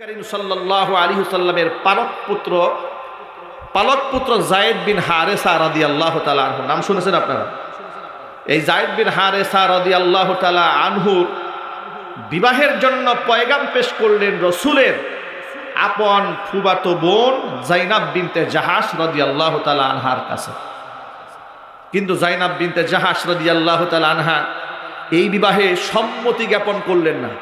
করিম সাল্লাহ আলী সাল্লামের পালক পুত্র পালক পুত্র জায়েদ বিন হারেসা রদি আল্লাহ তালা আনহু। নাম শুনেছেন আপনারা? এই জায়েদ বিন হারেসা রদি আল্লাহ তালা আনহুর বিবাহের জন্য পয়গাম পেশ করলেন রসুলের আপন ফুবাতো বোন জাইনাব বিনতে জাহাস রদি আল্লাহ তালা আনহার কাছে। কিন্তু জাইনাব বিনতে জাহাস রদি আল্লাহ তালা আনহা এই বিবাহে সম্মতি জ্ঞাপন করলেন না।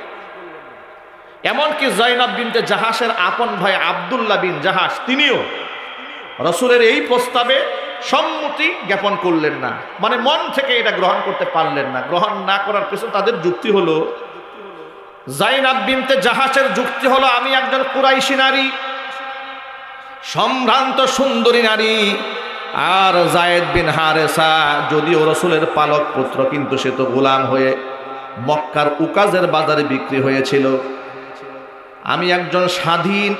এমনকি জয়নাব বিনতে জাহাসের আপন ভাই আবদুল্লাহ বিন জাহাস তিনিও রসুলের এই প্রস্তাবে সম্মতি জ্ঞাপন করলেন না। মানে মন থেকে এটা গ্রহণ করতে পারলেন না। গ্রহণ না করার পেছনে তাদের যুক্তি হলো জাইনাব বিনতে জাহাসের যুক্তি হলো, আমি একজন কুরাইশি নারী, সম্ভ্রান্ত সুন্দরী নারী, আর জায়েদ বিন হারেসা যদিও রসুলের পালক পুত্র, কিন্তু সে তো গোলাম হয়ে মক্কার উকাজের বাজারে বিক্রি হয়েছিল। আমি একজন স্বাধীন,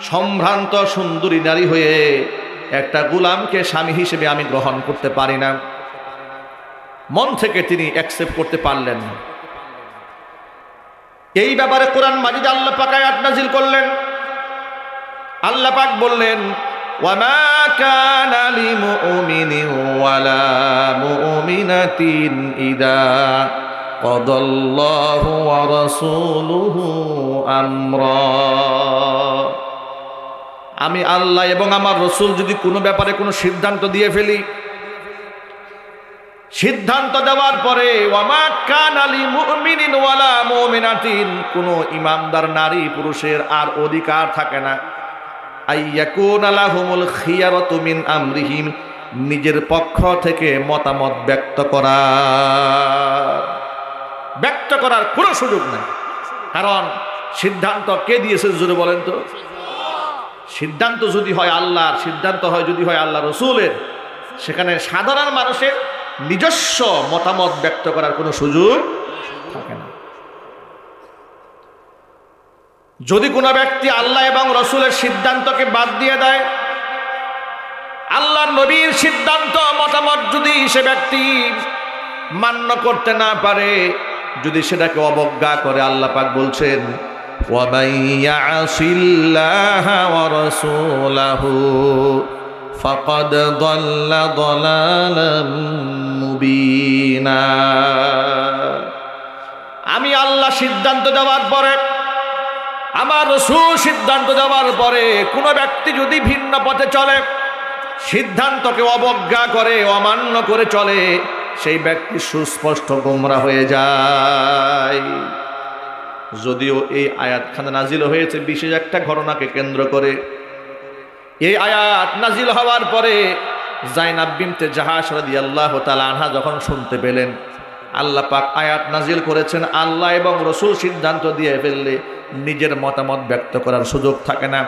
সম্ভ্রান্ত, সুন্দরী নারী হয়ে একটা গুলামকে স্বামী হিসেবে আমি গ্রহণ করতে পারি না। মন থেকে তিনি অ্যাকসেপ্ট করতে পারলেন না। এই ব্যাপারে কোরআন মাজিদ আল্লাহ পাক আয়াত নাজিল করলেন। আল্লাহ পাক বললেন, ওয়ামা ইদা قضى الله ورسوله أمرا আমি আল্লাহ এবং আমার রসুল যদি কোনো ব্যাপারে কোনো সিদ্ধান্ত দিয়ে ফেলি সিদ্ধান্ত দেওয়ার পরে কোনো ইমানদার নারী পুরুষের আর অধিকার থাকে না মিন আমরিহিম নিজের পক্ষ থেকে মতামত ব্যক্ত করা ব্যক্ত করার কোনো সুযোগ নেই। কারণ সিদ্ধান্ত কে দিয়েছে জোরে বলেন তো? সিদ্ধান্ত যদি হয় আল্লাহর, সিদ্ধান্ত হয় যদি হয় আল্লাহ রসুলের, সেখানে সাধারণ মানুষের নিজস্ব মতামত ব্যক্ত করার কোনো সুযোগ থাকে না। যদি কোনো ব্যক্তি আল্লাহ এবং রসুলের সিদ্ধান্তকে বাদ দিয়ে দেয়, আল্লাহর নবীর সিদ্ধান্ত, মতামত যদি সে ব্যক্তি মান্য করতে না পারে যদি সেটাকে অবজ্ঞা করে আল্লাহ পাক বলছেন আমি আল্লাহ সিদ্ধান্ত দেওয়ার পরে, আমার রসুল সিদ্ধান্ত দেওয়ার পরে কোনো ব্যক্তি যদি ভিন্ন পথে চলে, সিদ্ধান্তকে অবজ্ঞা করে, অমান্য করে চলে সেই ব্যক্তি সুস্পষ্ট গোমরা হয়ে যায়। যদিও এই আয়াতখানা নাজিল হয়েছে বিশেষ একটা ঘটনাকে কেন্দ্র করে। এই আয়াত নাজিল হওয়ার পরে জাইনাব বিনতে জাহাজ রাদি আল্লাহ আনহা যখন শুনতে পেলেন, আল্লাহ পাক আয়াত নাজিল করেছেন, আল্লাহ এবং রসুল সিদ্ধান্ত দিয়ে ফেললে নিজের মতামত ব্যক্ত করার সুযোগ থাকে না।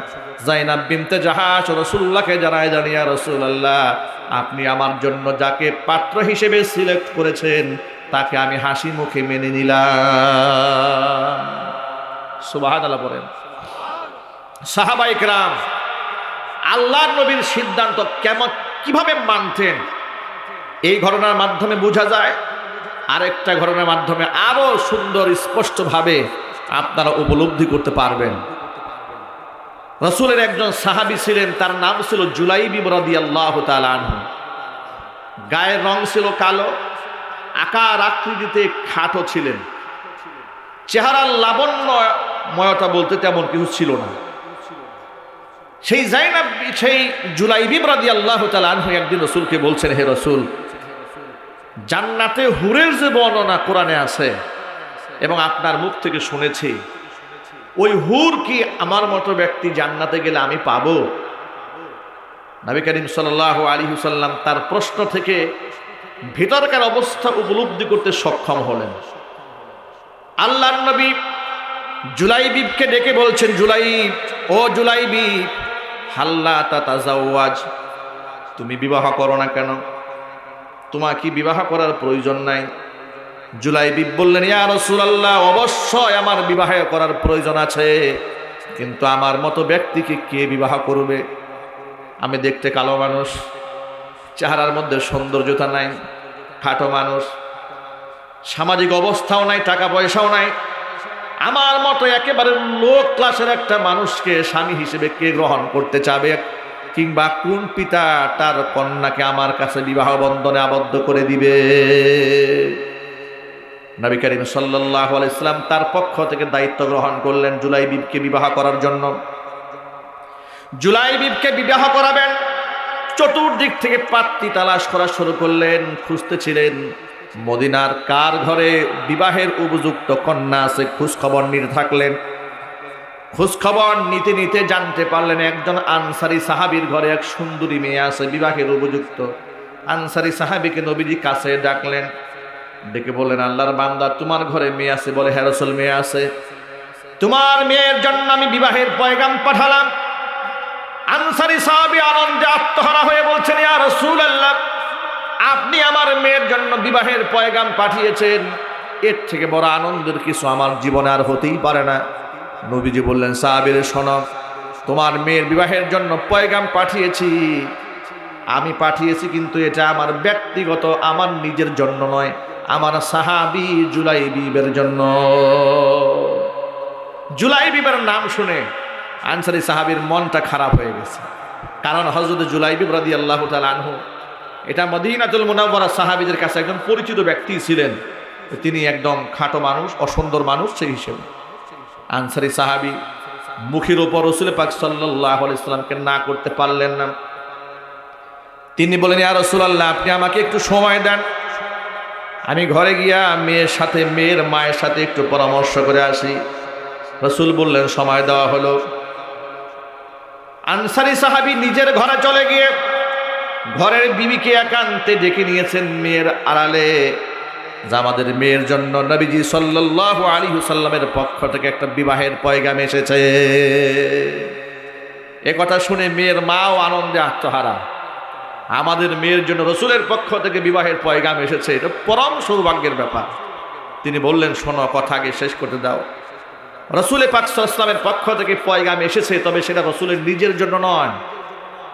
জাইনাব বিনতে জাহাজ রসুল্লাহকে জানায় জানিয়া রসুল আল্লাহ আপনি আমার জন্য যাকে পাত্র হিসেবে সিলেক্ট করেছেন, তাকে আমি হাসি মুখে মেনে নিলাম। সুবাহাদ আল্লাহ বলেন সাহাবাইক রাম আল্লাহ নবীর সিদ্ধান্ত কেমন, কীভাবে মানতেন? এই ঘটনার মাধ্যমে বোঝা যায়। আরেকটা ঘটনার মাধ্যমে আরও সুন্দর স্পষ্টভাবে আপনারা উপলব্ধি করতে পারবেন। রসুলের একজন সাহাবি ছিলেন, তার নাম ছিল জুলাই বিবরাদি আল্লাহ গায়ের রং ছিল কালো, আকার আকৃতিতে খাটো ছিলেন। চেহারার লাবণ্যময়তা বলতে তেমন কিছু ছিল না। সেই জাইনাব, সেই জুলাই বিবরাদি আল্লাহ আনহু একদিন রসুলকে বলছেন, হে রসুল, জান্নাতে হুরের যে বর্ণনা কোরআনে আছে এবং আপনার মুখ থেকে শুনেছি, ওই হুর কি আমার মতো ব্যক্তি জান্নাতে গেলে আমি পাবো? নবী করিম সাল্লাহ আলী হুসাল্লাম তার প্রশ্ন থেকে ভেতরকার অবস্থা উপলব্ধি করতে সক্ষম হলেন। আল্লাহ নবী জুলাইবিবকে ডেকে বলছেন, জুলাইব, ও জুলাইবিব, হাল্লা তাতাজাওয়াজ, তুমি বিবাহ করো না কেন? তোমার কি বিবাহ করার প্রয়োজন নাই? জুলাইবিব বললেন, ইয়া রসুলাল্লাহ, অবশ্যই আমার বিবাহ করার প্রয়োজন আছে। কিন্তু আমার মতো ব্যক্তিকে কে বিবাহ করবে? আমি দেখতে কালো মানুষ, চেহারার মধ্যে সৌন্দর্যতা নাই, খাটো মানুষ, সামাজিক অবস্থাও নাই, টাকা পয়সাও নাই। আমার মতো একেবারে লো ক্লাসের একটা মানুষকে স্বামী হিসেবে কে গ্রহণ করতে চাবে? কিংবা কোন পিতা তার কন্যাকে আমার কাছে বিবাহ বন্ধনে আবদ্ধ করে দিবে? নবী করিম সাল্লাহ ইসলাম তার পক্ষ থেকে দায়িত্ব গ্রহণ করলেন জুলাই বিবকে বিবাহ করার জন্য। জুলাই বিবকে বিবাহ করাবেন। চতুর্দিক থেকে পাত্রী তালাশ করা শুরু করলেন, খুঁজতেছিলেন মদিনার কার ঘরে বিবাহের উপযুক্ত কন্যা আছে, খোঁজখবর নিতে থাকলেন। খোঁজখবর নিতে নিতে জানতে পারলেন একজন আনসারি সাহাবির ঘরে এক সুন্দরী মেয়ে আছে, বিবাহের উপযুক্ত। আনসারি সাহাবিকে নবীজি কাছে ডাকলেন ডেকে বললেন, আল্লাহর বান্দা, তোমার ঘরে মেয়ে আছে বলে হ্যারসল মেয়ে আছে। তোমার মেয়ের জন্য আমি বিবাহের পয়গাম পাঠালাম। আনসারি সাহাবি আনন্দে আত্মহারা হয়ে বলছেন, ইয়া রসুল আল্লাহ আপনি আমার মেয়ের জন্য বিবাহের পয়গাম পাঠিয়েছেন। এর থেকে বড় আনন্দের কিছু আমার জীবনে আর হতেই পারে না। নবীজি বললেন, সাহাবির, শোনো, তোমার মেয়ের বিবাহের জন্য পয়গাম পাঠিয়েছি। আমি পাঠিয়েছি কিন্তু এটা আমার ব্যক্তিগত, আমার নিজের জন্য নয়। আমার সাহাবি জুলাই বিবের জন্য। জুলাই বিবের নাম শুনে আনসারি সাহাবির মনটা খারাপ হয়ে গেছে। কারণ হজরত জুলাই বিব রাদি আল্লাহ আনহু, এটা মদিনাতুল মুনাওয়ারা সাহাবিদের কাছে একজন পরিচিত ব্যক্তি ছিলেন। তিনি একদম খাটো মানুষ, অসুন্দর মানুষ সেই হিসেবে। আনসারি সাহাবি মুখের ওপর রসুল পাক সাল্লাহ ইসলামকে না করতে পারলেন না। তিনি বলেন, ইয়া রসুলাল্লাহ, আপনি আমাকে একটু সময় দেন। আমি ঘরে গিয়া মেয়ের সাথে, মেয়ের মায়ের সাথে একটু পরামর্শ করে আসি। রসুল বললেন, সময় দেওয়া হলো। আনসারি সাহাবি নিজের ঘরে চলে গিয়ে ঘরের বিবিকে একান্তে ডেকে নিয়েছেন মেয়ের আড়ালে। যা আমাদের মেয়ের জন্য নবীজি সাল্লাহ আলী হুসাল্লামের পক্ষ থেকে একটা বিবাহের পয়গাম এসেছে। এ কথা শুনে মেয়ের মাও আনন্দে আত্মহারা। আমাদের মেয়ের জন্য রসুলের পক্ষ থেকে বিবাহের পয়গাম এসেছে। এটা পরম সৌভাগ্যের ব্যাপার। তিনি বললেন, শোনো, কথা আগে শেষ করতে দাও। রসুলের পাকসালামের পক্ষ থেকে পয়গাম এসেছে, তবে সেটা রসুলের নিজের জন্য নয়।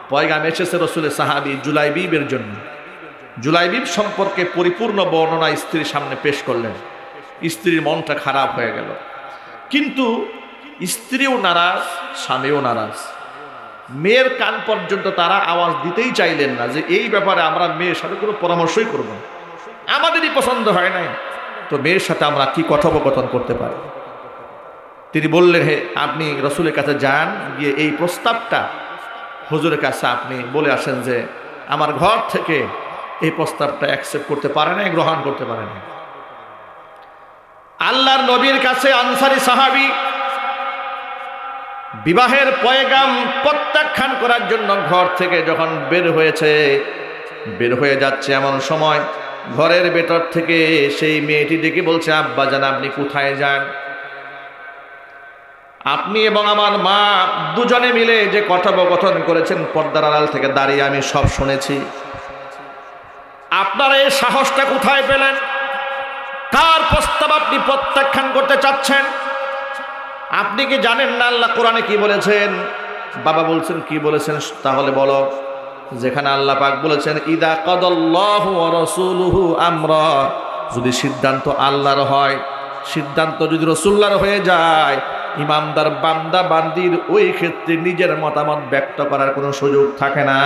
পয়গাম এসেছে রসুলের সাহাবি জুলাইবিবের জন্য। জুলাইবিব সম্পর্কে পরিপূর্ণ বর্ণনা স্ত্রীর সামনে পেশ করলেন। স্ত্রীর মনটা খারাপ হয়ে গেল। কিন্তু স্ত্রীও নারাজ, স্বামীও নারাজ। মেয়ের কান পর্যন্ত তারা আওয়াজ দিতেই চাইলেন না যে এই ব্যাপারে আমরা মেয়ের সাথে কোনো পরামর্শই করব না। আমাদেরই পছন্দ হয় নাই। তো মেয়ের সাথে আমরা কি কথোপকথন করতে পারি? তিনি বললেন, হে, আপনি রসুলের কাছে যান, গিয়ে এই প্রস্তাবটা হুজুরের কাছে আপনি বলে আসেন যে আমার ঘর থেকে এই প্রস্তাবটা অ্যাকসেপ্ট করতে পারে না গ্রহণ করতে পারে না আল্লাহর নবীর কাছে আনসারি সাহাবি বিবাহের পয়গাম প্রত্যাখ্যান করার জন্য ঘর থেকে যখন বের হয়েছে, বের হয়ে যাচ্ছে এমন সময় ঘরের ভেতর থেকে সেই মেয়েটি ডেকে বলছে, আব্বা জান, আপনি কোথায় যান? আপনি এবং আমার মা দুজনে মিলে যে কথোপকথন করেছেন পর্দার আড়াল থেকে, দাঁড়িয়ে আমি সব শুনেছি। আপনারা এই সাহসটা কোথায় পেলেন? কার প্রস্তাব আপনি প্রত্যাখ্যান করতে চাচ্ছেন? আপনি কি জানেন না আল্লাহ কোরআনে কি বলেছেন? বাবা বলছেন, কি বলেছেন তাহলে বলো। যেখানে আল্লাহ পাক বলেছেন, ইদা কদল্লাহু রসুলহু আমরা। যদি সিদ্ধান্ত আল্লাহর হয়, সিদ্ধান্ত যদি রসুল্লার হয়ে যায় ইমামদার বান্দা বান্দির ওই ক্ষেত্রে নিজের মতামত ব্যক্ত করার কোনো সুযোগ থাকে না।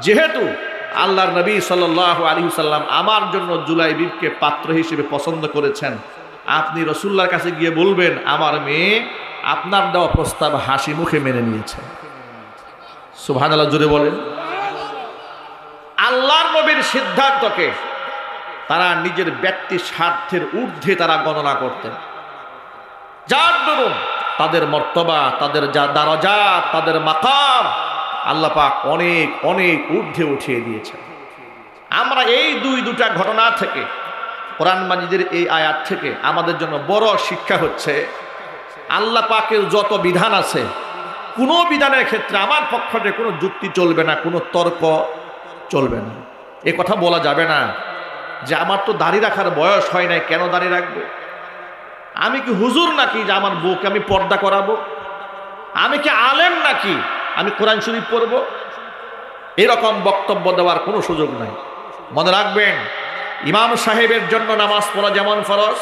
যেহেতু আল্লাহর নবী সাল আলী সাল্লাম আমার জন্য জুলাই বিবকে পাত্র হিসেবে পছন্দ করেছেন আপনি রসুল্লার কাছে গিয়ে বলবেন, আমার মেয়ে আপনার দেওয়া প্রস্তাব হাসি মুখে মেনে নিয়েছে। সুভান আল্লাহ জুড়ে বলেন। আল্লাহর নবীর সিদ্ধান্তকে তারা নিজের ব্যক্তি স্বার্থের ঊর্ধ্বে তারা গণনা করতেন। যার দরুন তাদের মর্তবা, তাদের যা দারজা তাদের মাকাম আল্লাহ পাক অনেক অনেক ঊর্ধ্বে উঠিয়ে দিয়েছেন। আমরা এই দুই দুটা ঘটনা থেকে কোরআন মাজিদের এই আয়াত থেকে আমাদের জন্য বড় শিক্ষা হচ্ছে, আল্লাহ পাকের যত বিধান আছে, কোনো বিধানের ক্ষেত্রে আমার পক্ষ থেকে কোনো যুক্তি চলবে না, কোনো তর্ক চলবে না। এ কথা বলা যাবে না যে আমার তো দাড়ি রাখার বয়স হয় নাই, কেন দাড়ি রাখব? আমি কি হুজুর নাকি যে আমার বউকে আমি পর্দা করাবো? আমি কি আলেম নাকি আমি কোরআন শরীফ পড়ব? এরকম বক্তব্য দেওয়ার কোনো সুযোগ নাই। মনে রাখবেন ইমাম সাহেবের জন্য নামাজ পড়া যেমন ফরজ,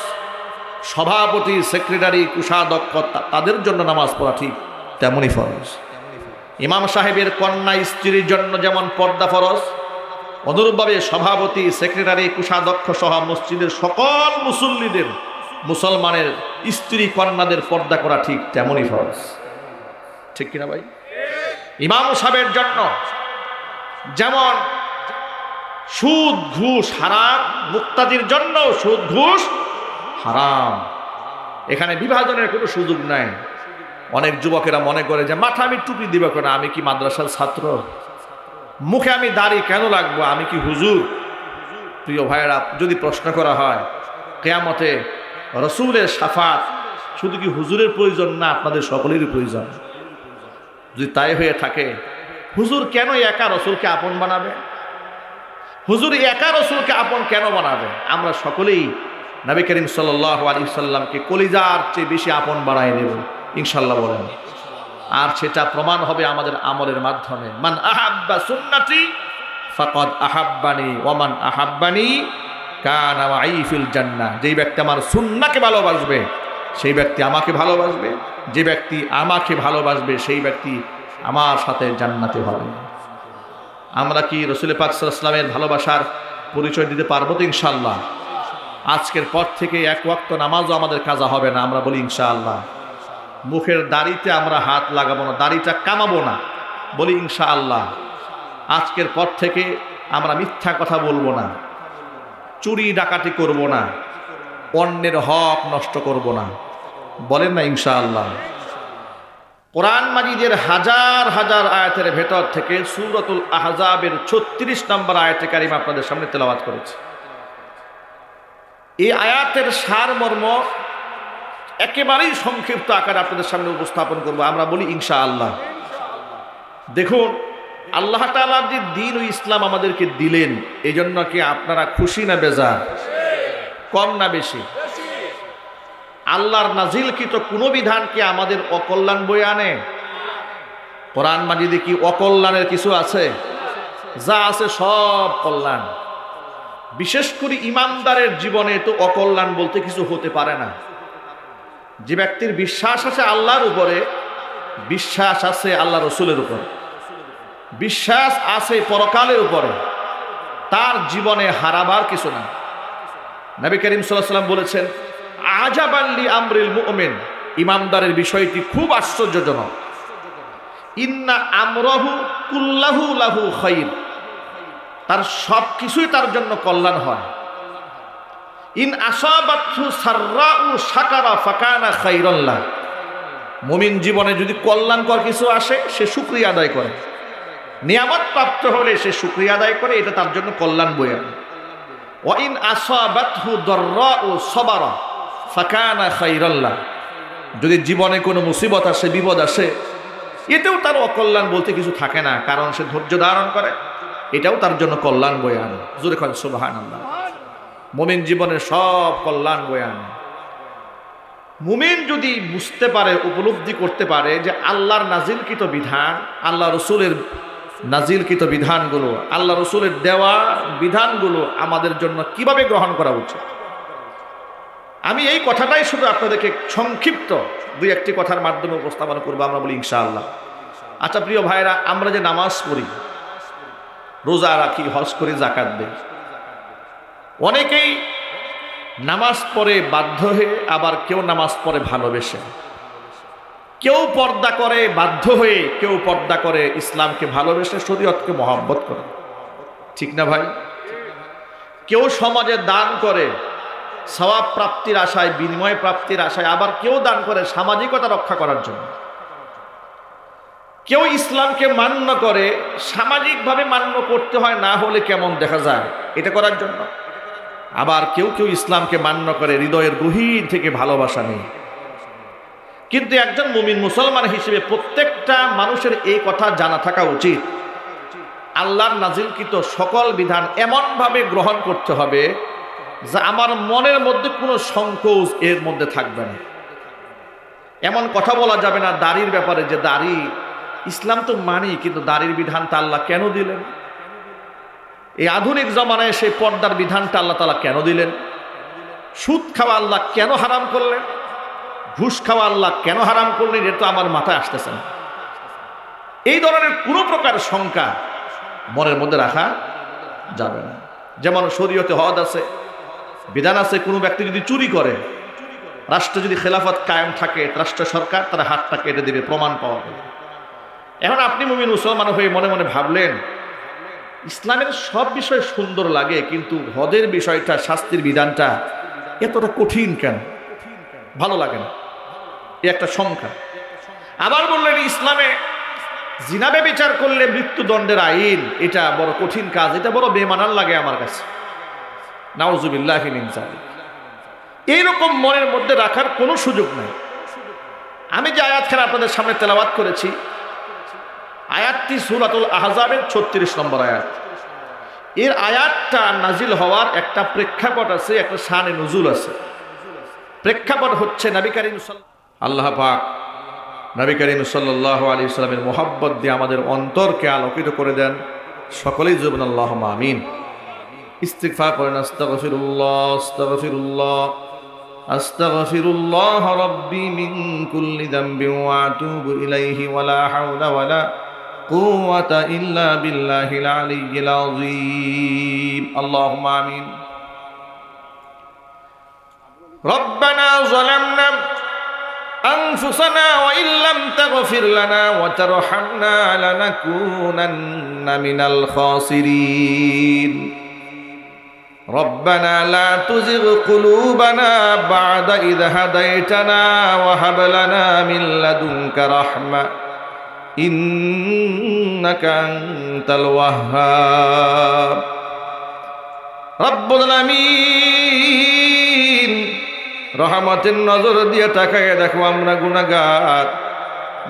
সভাপতি, সেক্রেটারি, কুষাধ্যক্ষ তাদের জন্য নামাজ পড়া ঠিক তেমনই ফরজ। ইমাম সাহেবের কন্যা স্ত্রীর জন্য যেমন পর্দা ফরজ, অনুরূপভাবে সভাপতি, সেক্রেটারি, কুষাধ্যক্ষ সহ মসজিদের সকল মুসল্লিদের, মুসলমানের স্ত্রী, কন্যাদের পর্দা করা ঠিক তেমনই ফরজ। ঠিক কিনা ভাই? ইমাম সাহেবের জন্য যেমন সুদ, ঘুষ হারাম, মুক্তাদির জন্য সুদ, ঘুষ হারাম। এখানে বিভাজনের কোনো সুযোগ নাই। অনেক যুবকেরা মনে করে যে মাথা আমি টুপি দিব কেন? আমি কি মাদ্রাসার ছাত্র? মুখে আমি দাড়ি কেন লাগবো আমি কি হুজুর? প্রিয় ভাইয়েরা, যদি প্রশ্ন করা হয়, কেয়ামতে রসুলের সাফাত শুধু কি হুজুরের প্রয়োজন না, আপনাদের সকলেরই প্রয়োজন। যদি তাই হয়ে থাকে, হুজুর কেন একা রসুলকে আপন বানাবে? হুজুর একা রসুলকে আপন কেন বানাবে? আমরা সকলেই নবী করিম সাল্লাহ আলী সাল্লামকে কলিজার চেয়ে বেশি আপন বানায় নেব। ইনশাল্লাহ বলেন। আর সেটা প্রমাণ হবে আমাদের আমলের মাধ্যমে। মান আহাব্বা সুন্নাতি ফাকদ আহাব্বানি ওমান আহাব্বানি কান আইফিল জান্না যেই ব্যক্তি আমার সুন্নাকে ভালোবাসবে, সেই ব্যক্তি আমাকে ভালোবাসবে, যে ব্যক্তি আমাকে ভালোবাসবে, সেই ব্যক্তি আমার সাথে জান্নাতে হবে। আমরা কি রসুল পাক সাল্লামের ভালোবাসার পরিচয় দিতে পারব তো ইনশাল্লাহ আজকের পর থেকে এক ওয়াক্ত নামাজও আমাদের কাজা হবে না, আমরা বলি ইনশাআল্লাহ। মুখের দাড়িতে আমরা হাত লাগাবো না, দাড়িটা কামাবো না, বলি ইনশাআল্লাহ। আজকের পর থেকে আমরা মিথ্যা কথা বলব না, চুরি ডাকাতি করব না, অন্যের হক নষ্ট করব না, বলেন না ইনশাআল্লাহ। কোরআন মাজিদের হাজার হাজার আয়াতের ভেতর থেকে সুরতুল আহজাবের ছত্রিশ নম্বর আয়াতে কারিম আপনাদের সামনে তেলাওয়াত করেছে। এই আয়াতের সারমর্ম একেবারেই সংক্ষিপ্ত আকারে আপনাদের সামনে উপস্থাপন করব। আমরা বলি ইনশা আল্লাহ দেখুন, আল্লাহ তালা যে দিন ও ইসলাম আমাদেরকে দিলেন এই জন্য কি আপনারা খুশি না বেজার? কম না বেশি? আল্লাহর নাজিলকৃত কোনো বিধান কি আমাদের অকল্যাণ বয়ে আনে? কোরআন মাজিদে কি অকল্যাণের কিছু আছে? যা আছে সব কল্যাণ। বিশেষ করে ইমানদারের জীবনে তো অকল্যাণ বলতে কিছু হতে পারে না। যে ব্যক্তির বিশ্বাস আছে আল্লাহর উপরে, বিশ্বাস আছে আল্লাহ রসুলের উপরে। বিশ্বাস আছে পরকালের উপরে। তার জীবনে হারাবার কিছু না নবী করিম সাল্লাহ সাল্লাম বলেছেন আজাবাল্লি আমরিল মুমিন। ইমানদারের বিষয়টি খুব আশ্চর্যজনক। ইন্না আমরহু কুল্লাহু লাহু খৈর তার সব কিছুই তার জন্য কল্যাণ হয়। ইন আসাবাতু সাররাউ সাকারা ফাকানা খাইরাল্লাহ মুমিন জীবনে যদি কল্যাণকর কিছু আসে, সে শুকরিয়া আদায় করে। নিয়ামত প্রাপ্ত হলে সে শুকরিয়া আদায় করে, এটা তার জন্য কল্যাণ বয়ে আনে। ওয়াইন আসাবাতহু ও সবারা। ফাকানা খাইরাল্লাহ। যদি জীবনে কোনো মুসিবত আসে, বিপদ আসে, এতেও তার অকল্যাণ বলতে কিছু থাকে না, কারণ সে ধৈর্য ধারণ করে। এটাও তার জন্য কল্যাণ বয়ে আনে। জোরে করেন সুবাহান আল্লাহ মুমিন জীবনের সব কল্যাণ বয়ে আনে। মুমিন যদি বুঝতে পারে, উপলব্ধি করতে পারে যে আল্লাহর নাজিলকৃত বিধান, আল্লাহ রসুলের নাজিলকৃত বিধানগুলো, আল্লাহ রসুলের দেওয়া বিধানগুলো আমাদের জন্য কীভাবে গ্রহণ করা উচিত? আমি এই কথাটাই শুধু আপনাদেরকে সংক্ষিপ্ত দুই একটি কথার মাধ্যমে উপস্থাপন করব আমরা বলি ইনশাআল্লাহ। আচ্ছা প্রিয় ভাইরা আমরা যে নামাজ পড়ি, রোজা রাখি, হজ করি জাকাত দেই, অনেকেই নামাজ পড়ে বাধ্য হয়ে আবার কেউ নামাজ পড়ে ভালোবেসে। কেউ পর্দা করে বাধ্য হয়ে, কেউ পর্দা করে ইসলামকে ভালোবেসে, শরীয়তকে মহব্বত করে। ঠিক না ভাই? কেউ সমাজে দান করে সওয়াব প্রাপ্তির আশায়, বিনিময় প্রাপ্তির আশায়, আবার কেউ দান করে সামাজিকতা রক্ষা করার জন্য। কেউ ইসলামকে মান্য করে, সামাজিকভাবে মান্য করতে হয়, না হলে কেমন দেখা যায়? এটা করার জন্য। আবার কেউ কেউ ইসলামকে মান্য করে, হৃদয়ের গভীর থেকে ভালোবাসা নেই কিন্তু একজন মুমিন মুসলমান হিসেবে প্রত্যেকটা মানুষের এই কথা জানা থাকা উচিত। আল্লাহর নাজিলকৃত সকল বিধান এমনভাবে গ্রহণ করতে হবে যা আমার মনের মধ্যে কোনো সংকোচ এর মধ্যে থাকবে না। এমন কথা বলা যাবে না দাড়ির ব্যাপারে যে দাড়ি ইসলাম তো মানি, কিন্তু দাড়ির বিধানটা আল্লাহ কেন দিলেন? এই আধুনিক জমানায় সেই পর্দার বিধানটা আল্লাহ তালা কেন দিলেন? সুদ খাওয়া আল্লাহ কেন হারাম করলেন? ঘুষ খাওয়া আল্লাহ কেন হারাম করলেন? এটা তো আমার মাথায় আসতেছে না। এই ধরনের কোনো প্রকার শঙ্কা মনের মধ্যে রাখা যাবে না। যেমন শরীয়তে হদ আছে বিধান আছে কোনো ব্যক্তি যদি চুরি করে, রাষ্ট্র যদি খেলাফত কায়েম থাকে, রাষ্ট্র সরকার তারা হাতটা কেটে দেবে, প্রমাণ পাওয়া গেলে। এখন আপনি মুমিন মুসলমান হয়ে মনে মনে ভাবলেন, ইসলামের সব বিষয় সুন্দর লাগে, কিন্তু হদের বিষয়টা, শাস্তির বিধানটা এতটা কঠিন কেন? ভালো লাগে না। এ একটা সংখ্যা আবার বললেন, ইসলামে জিনাবে বিচার করলে মৃত্যুদণ্ডের আইন, এটা বড় কঠিন কাজ, এটা বড় বেমানার লাগে আমার কাছে। নাউজুবিল্লাহ এইরকম মনের মধ্যে রাখার কোনো সুযোগ নাই। আমি যে আয়াতখানা আপনাদের সামনে তেলাওয়াত করেছি, আয়াতটি সুরাতুল আহজাবের ছত্রিশ নম্বর আয়াত। এর আয়াতটা নাজিল হওয়ার একটা প্রেক্ষাপট আছে, একটা শানে নজুল আছে। প্রেক্ষাপট হচ্ছে নবী করিম সাল- আল্লাহ পাক নবী করিম সাল্লাহ আলী ইসলামের মোহাব্বত দিয়ে আমাদের অন্তরকে আলোকিত করে দেন। সকলেই জুবন আল্লাহ আমিন। ইস্তিগফার করেন আস্তাগফিরুল্লাহ আস্তাগফিরুল্লাহ আস্তাগফিরুল্লাহ রাব্বি মিন কুল্লি যামবিন ওয়া আতুবু ইলাইহি ওয়ালা হাওলা ওয়ালা কুওয়াতা ইল্লা বিল্লাহিল আলিয়্যিল আযীম আল্লাহুম্মা আমিন ربنا ظلمنا أنفسنا وإن لم تغفر لنا وترحمنا لنكونن من الخاسرين ربنا لا تزغ قلوبنا بعد إذ هديتنا وهب لنا من لدنك رحمة إنك أنت الوهاب رب العالمين রহমতের নজর দিয়ে তাকায় দেখো আমরা গুণাগার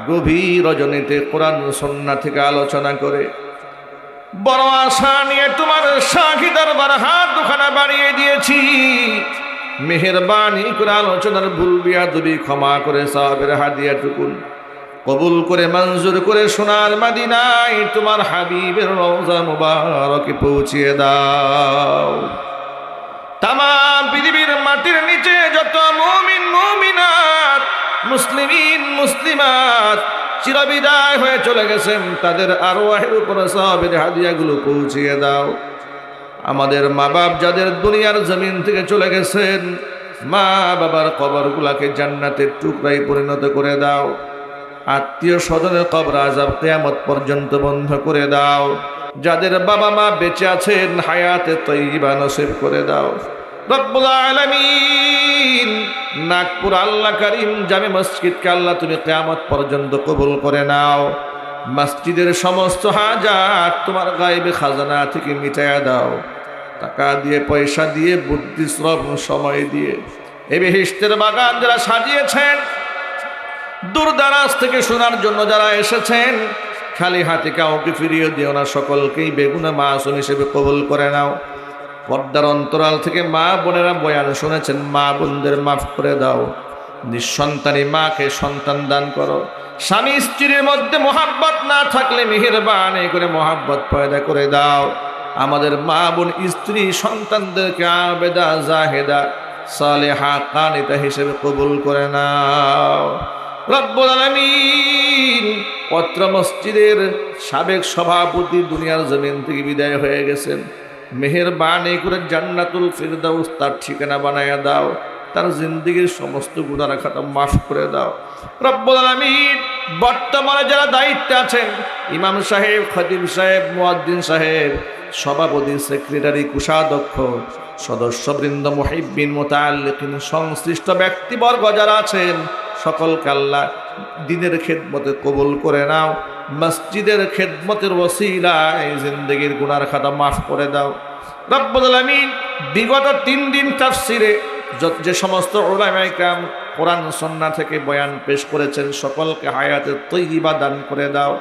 গভীর রজনীতে কোরআন সন্না থেকে আলোচনা করে বড় আশা নিয়ে তোমার সাক্ষী দরবার হাত দুখানা বাড়িয়ে দিয়েছি। মেহেরবানি করে আলোচনার ভুল বিয়া দুবি ক্ষমা করে সাহাবের হাদিয়া টুকুন কবুল করে মঞ্জুর করে সোনার মাদিনায় তোমার হাবিবের রওজা মুবারকে পৌঁছিয়ে দাও। তামাম পৃথিবীর মাটির নিচে যত মুমিন, মুমিনাত, মুসলিমিন, মুসলিমাত চিরবিদায় হয়ে চলে গেছেন, তাদের আরও আহের উপরে সবের হাদিয়াগুলো পৌঁছিয়ে দাও। আমাদের মা বাপ যাদের দুনিয়ার জমিন থেকে চলে গেছেন মা বাবার কবরগুলাকে জান্নাতের টুকরাই পরিণত করে দাও। আত্মীয় স্বজনের কবর আজাব কেয়ামত পর্যন্ত বন্ধ করে দাও। যাদের বাবা মা বেঁচে আছেন, হায়াতে তৈবা নসিব করে দাও। নাগপুর আল্লাহ করিম জামে মসজিদকে আল্লাহ তুমি কেয়ামত পর্যন্ত কবুল করে নাও। মসজিদের সমস্ত হাজার তোমার গায়েবে খাজানা থেকে মিটাইয়া দাও। টাকা দিয়ে, পয়সা দিয়ে, বুদ্ধি, শ্রম, সময় দিয়ে। এ বেহিস্তের বাগান যারা সাজিয়েছেন দূর দারাজ থেকে শোনার জন্য যারা এসেছেন, খালি হাতে কাউকে ফিরিয়ে দিও না, সকলকেই বেগুনা মাসুম হিসেবে কবুল করে নাও। পর্দার অন্তরাল থেকে মা বোনেরা বয়ান শুনেছেন, মা বোনদের মাফ করে দাও। নিঃসন্তানী মাকে সন্তান দান করো। স্বামী স্ত্রীর মধ্যে মোহাব্বত না থাকলে মেহেরবানি করে মোহাব্বত পয়দা করে দাও। আমাদের মা বোন, স্ত্রী সন্তানদেরকে আবেদা, জাহেদা, সালেহা, কানিতা হিসেবে কবুল করে নাও। পত্র মসজিদের সাবেক সভাপতি দুনিয়ার জমিন থেকে বিদায় হয়ে গেছেন। মেহেরবানি করে জান্নাতুল ফিরদাউস তার ঠিকানা বানায়া দাও, তার জিন্দগির সমস্ত গুণার খাতা মাফ করে দাও। রব্বুল বর্তমানে যারা দায়িত্বে আছেন, ইমাম সাহেব, খতিব সাহেব, মুয়াদ্দিন সাহেব, সভাপতি, সেক্রেটারি, কুষাধ্যক্ষ, সদস্যবৃন্দ মহিবিন মোতাল্লিকিন সংশ্লিষ্ট ব্যক্তিবর্গ যারা আছেন সকলকে আল্লাহ দিনের খেদমতে কবুল করে নাও, মসজিদের খেদমতের ওসিলায় জিন্দগির গুনার খাতা মাফ করে দাও। রব্বুল আলামিন বিগত তিন দিন তাফসিরে যে সমস্ত ওলামাইকাম কোরআন সন্না থেকে বয়ান পেশ করেছেন, সকলকে হায়াতের তৈরিবা দান করে দাও।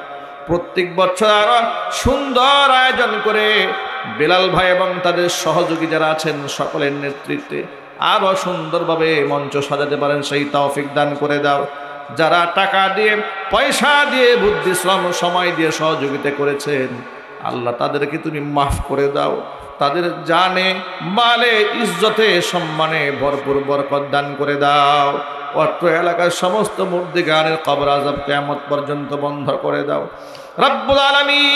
প্রত্যেক বছর আরও সুন্দর আয়োজন করে বেলাল ভাই এবং তাদের সহযোগী যারা আছেন, সকলের নেতৃত্বে আরও সুন্দরভাবে মঞ্চ সাজাতে পারেন, সেই তৌফিক দান করে দাও। যারা টাকা দিয়ে, পয়সা দিয়ে, বুদ্ধি, শ্রম, সময় দিয়ে সহযোগিতা করেছেন, আল্লাহ তাদেরকে তুমি মাফ করে দাও। তাদের জানে, মালে, ইজ্জতে, সম্মানে ভরপুর বরকত দান করে দাও। অত্র এলাকার সমস্ত মূর্তি গানের কবর আজব কেমত পর্যন্ত বন্ধ করে দাও। রব্বুল আলমিন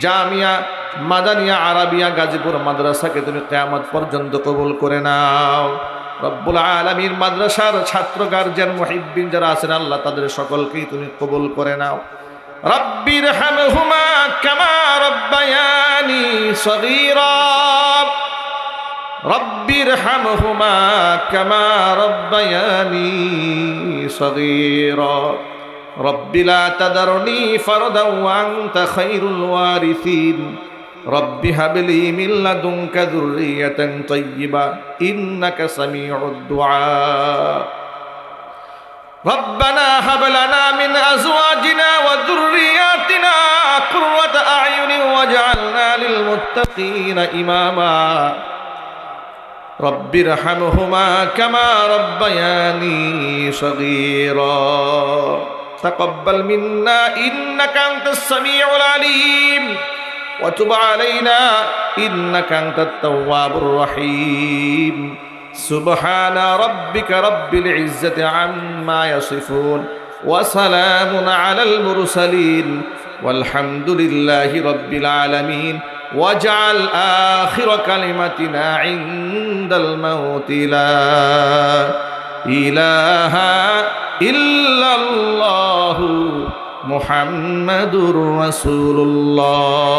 জামিয়া মাদানিয়া আরাবিয়া গাজীপুর মাদ্রাসাকে তুমি কেয়ামত পর্যন্ত কবুল করে নাও। রব্বুল আলমীর মাদ্রাসার ছাত্র গার্জেন মহিবিন যারা আছেন, আল্লাহ তাদের সকলকেই তুমি কবুল করে নাও। রব্বির হামহুমা কামা রব্বায়ানি সগীরা। রব্বির হামহুমা কামা রব্বায়ানি সগীরা। রব্বিলা তাদারনি ফারদাও আনতা খায়রুল ওয়ারিসিন। رب هب لي من لدنك ذرية طيبة إنك سميع الدعاء. ربنا هب لنا من أزواجنا وذرياتنا قرة أعين واجعلنا للمتقين إماما. رب ارحمهما كما ربياني صغيرا. تقبل منا إنك أنت السميع العليم. وتب علينا إنك أنت التواب الرحيم سبحان ربك رب العزة عما يصفون وسلام على المرسلين والحمد لله رب العالمين واجعل آخر كلمتنا عند الموت لا إله إلا الله محمد رسول الله